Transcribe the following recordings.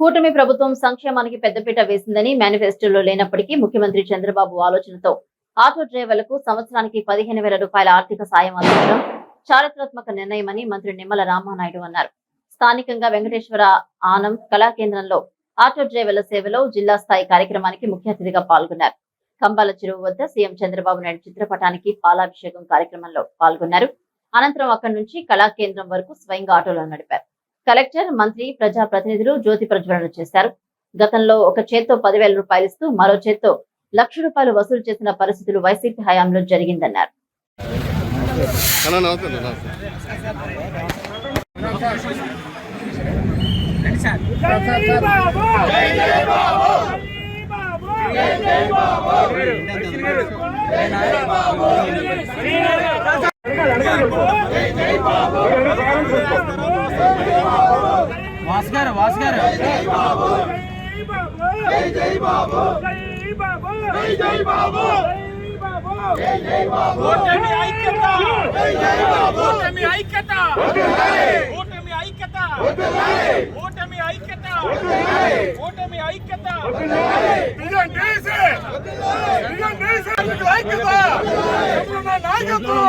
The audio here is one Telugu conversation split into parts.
కూటమి ప్రభుత్వం సంక్షేమానికి పెద్దపీట వేసిందని మేనిఫెస్టోలో లేనప్పటికీ ముఖ్యమంత్రి చంద్రబాబు ఆలోచనతో ఆటో డ్రైవర్లకు సంవత్సరానికి పదిహేను వేల రూపాయల ఆర్థిక సాయం అందించడం చారిత్రాత్మక నిర్ణయమని మంత్రి నిమ్మల రామానాయుడు అన్నారు. స్థానికంగా వెంకటేశ్వర ఆనం కళా కేంద్రంలో ఆటో డ్రైవర్ల సేవలో జిల్లా స్థాయి కార్యక్రమానికి ముఖ్య అతిథిగా పాల్గొన్నారు. కంబాల చెరువు వద్ద సీఎం చంద్రబాబు నాయుడు చిత్రపటానికి పాలాభిషేకం కార్యక్రమంలో పాల్గొన్నారు. అనంతరం అక్కడి నుంచి కళా కేంద్రం వరకు స్వయంగా ఆటోలో నడిపారు. కలెక్టర్ మంత్రి ప్రజా ప్రతినిధులు జ్యోతి ప్రజ్వలన చేశారు. గతంలో ఒక చేత్తో పదివేల రూపాయలు ఇస్తూ మరో చేత్తో లక్ష రూపాయలు వసూలు చేసిన పరిస్థితులు వైసీపీ హయాంలో జరిగిందన్నారు. గారు వాసు గారు ఓటమి ఐక్యత ఓటమి ఐక్యత ఓటమి ఐక్యత ఓటమి ఐక్యత ఓటమి ఐక్యత బిజన్ డీసీ బిజన్ డీసీ ఐక్యత నాయకత్వం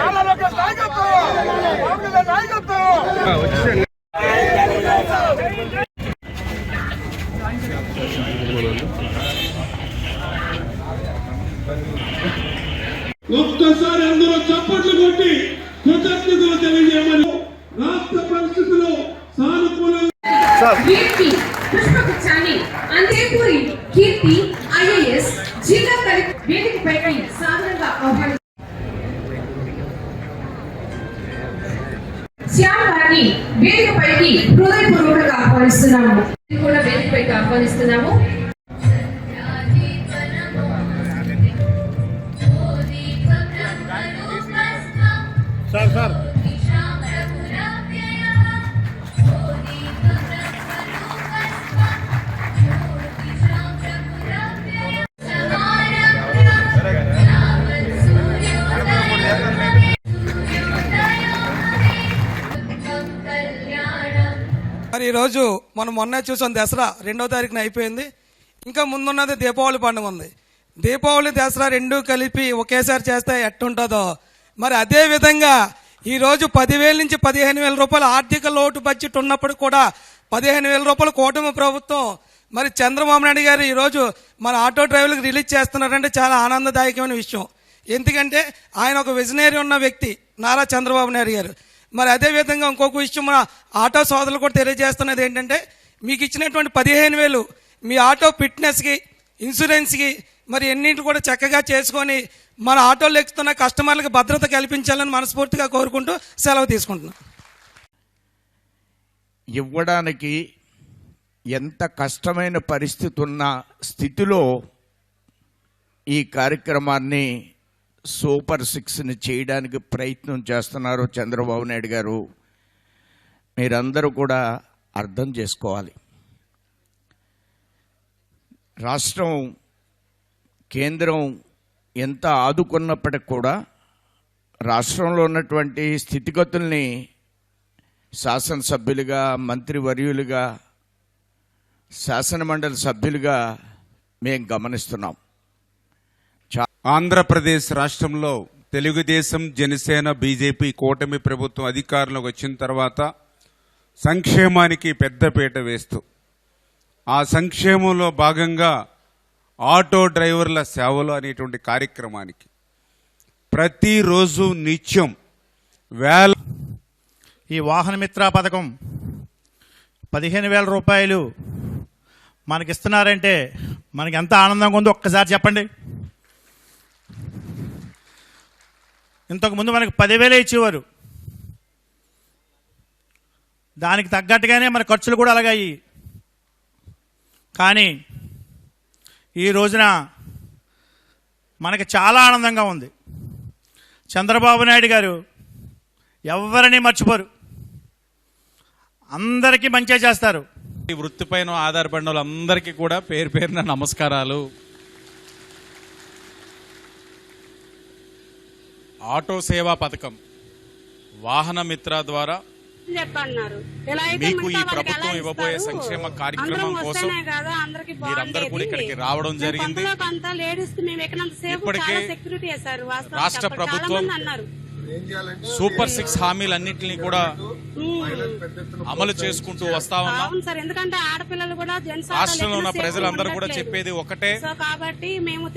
నారా లోకేష్ నాయకత్వం బాబు గారి నాయకత్వం ఒక్కసారి అందరూ చప్పట్లు కొట్టి కృతజ్ఞతలు తెలియజేయమని రాష్ట్ర పరిస్థితుల్లో సానుకూలంగా కీర్తి పుష్పగుచ్చాన్ని అంతేపూరి కీర్తి ఐఏఎస్ జిల్లా కలెక్టర్ వేదికపైకి సాధారణంగా ఆహ్వానించారు. శ్యామ్ గారిని వేదికపైకి హృదయపూర్వకంగా ఆహ్వానిస్తున్నాము. కూడా వేదికపైకి ఆహ్వానిస్తున్నాము. సార్. మరి ఈరోజు మనం మొన్నే చూసాం దసరా రెండో తారీఖున అయిపోయింది. ఇంకా ముందున్నది దీపావళి పండుగ ఉంది. దీపావళి దసరా రెండు కలిపి ఒకేసారి చేస్తే ఎట్టుంటుందో. మరి అదే విధంగా ఈరోజు పదివేల నుంచి పదిహేను వేల రూపాయల ఆర్థిక లోటు బడ్జెట్ ఉన్నప్పుడు కూడా పదిహేను వేల రూపాయల కూటమి ప్రభుత్వం మరి చంద్రబాబు నాయుడు గారు ఈరోజు మన ఆటో డ్రైవర్లకు రిలీజ్ చేస్తున్నారంటే చాలా ఆనందదాయకమైన విషయం. ఎందుకంటే ఆయన ఒక విజనరీ ఉన్న వ్యక్తి నారా చంద్రబాబు నాయుడు గారు. మరి అదే విధంగా ఇంకొక విషయం మన ఆటో సోదరులు కూడా తెలియజేస్తున్నది ఏంటంటే మీకు ఇచ్చినటువంటి పదిహేను వేలు మీ ఆటో ఫిట్నెస్కి ఇన్సూరెన్స్కి మరి ఎన్నింటి కూడా చక్కగా చేసుకొని మన ఆటోలు ఎక్కుతున్న కస్టమర్లకు భద్రత కల్పించాలని మనస్ఫూర్తిగా కోరుకుంటూ సెలవు తీసుకుంటున్నాం. ఇవ్వడానికి ఎంత కష్టమైన పరిస్థితి ఉన్న స్థితిలో ఈ కార్యక్రమాన్ని సూపర్ సిక్స్ని చేయడానికి ప్రయత్నం చేస్తున్నారు చంద్రబాబు నాయుడు గారు మీరందరూ కూడా అర్థం చేసుకోవాలి. రాష్ట్రం కేంద్రం ఎంత ఆదుకున్నప్పటికి కూడా రాష్ట్రంలో ఉన్నటువంటి స్థితిగతుల్ని శాసనసభ్యులుగా మంత్రివర్యులుగా శాసనమండలి సభ్యులుగా మేము గమనిస్తున్నాం. ఆంధ్రప్రదేశ్ రాష్ట్రంలో తెలుగుదేశం జనసేన బీజేపీ కూటమి ప్రభుత్వం అధికారంలోకి వచ్చిన తర్వాత సంక్షేమానికి పెద్దపీట వేస్తూ ఆ సంక్షేమంలో భాగంగా ఆటో డ్రైవర్ల సేవలు అనేటువంటి కార్యక్రమానికి ప్రతిరోజు నిత్యం వేల ఈ వాహనమిత్ర పథకం పదిహేను వేల రూపాయలు మనకి ఇస్తున్నారంటే మనకి ఎంత ఆనందంగా ఉందో ఒక్కసారి చెప్పండి. ఇంతకుముందు మనకు పదివేలే ఇచ్చేవారు. దానికి తగ్గట్టుగానే మన ఖర్చులు కూడా అలాగాయి కానీ ఈ రోజున మనకి చాలా ఆనందంగా ఉంది. చంద్రబాబు నాయుడు గారు ఎవరిని మర్చిపోరు. అందరికీ మంచిగా చేస్తారు. ఈ వృత్తిపైన ఆధారపడిన వాళ్ళందరికీ కూడా పేరు పేరున నమస్కారాలు. ఆటో సేవా పథకం వాహన మిత్ర ద్వారా చెప్పన్నారు. ఇలా అయితే మీకు ఈ ప్రభుత్వం ఇవ్వబోయే? సంక్షేమ కార్యక్రమం కోసం వస్తేనే కదా అందరికి మీరందరూ కూడా ఇక్కడికి రావడం జరిగింది. ఇప్పటికే రాష్ట్ర ప్రభుత్వం సూపర్ సిక్స్ హామీలన్నింటినీ కూడా అమలు చేసుకుంటూ వస్తా ఉన్నాం. ఎందుకంటే ఆడపిల్లలు కూడా జెంట్స్ రాష్ట్రంలో ఉన్న ప్రజలందరూ కూడా చెప్పేది ఒకటే. సో కాబట్టి మేము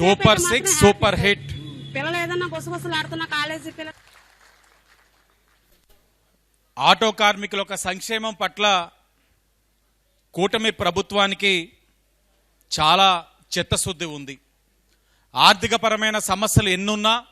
సూపర్ సిక్స్ సూపర్. హిట్. పిల్లలు ఏదన్నా గుసగుసలు ఆడుతున్న కాలేజీ పిల్లలు ఆటో కార్మికుల యొక్క సంక్షేమం పట్ల కూటమి ప్రభుత్వానికి చాలా చిత్తశుద్ధి ఉంది. ఆర్థికపరమైన సమస్యలు ఎన్నున్నా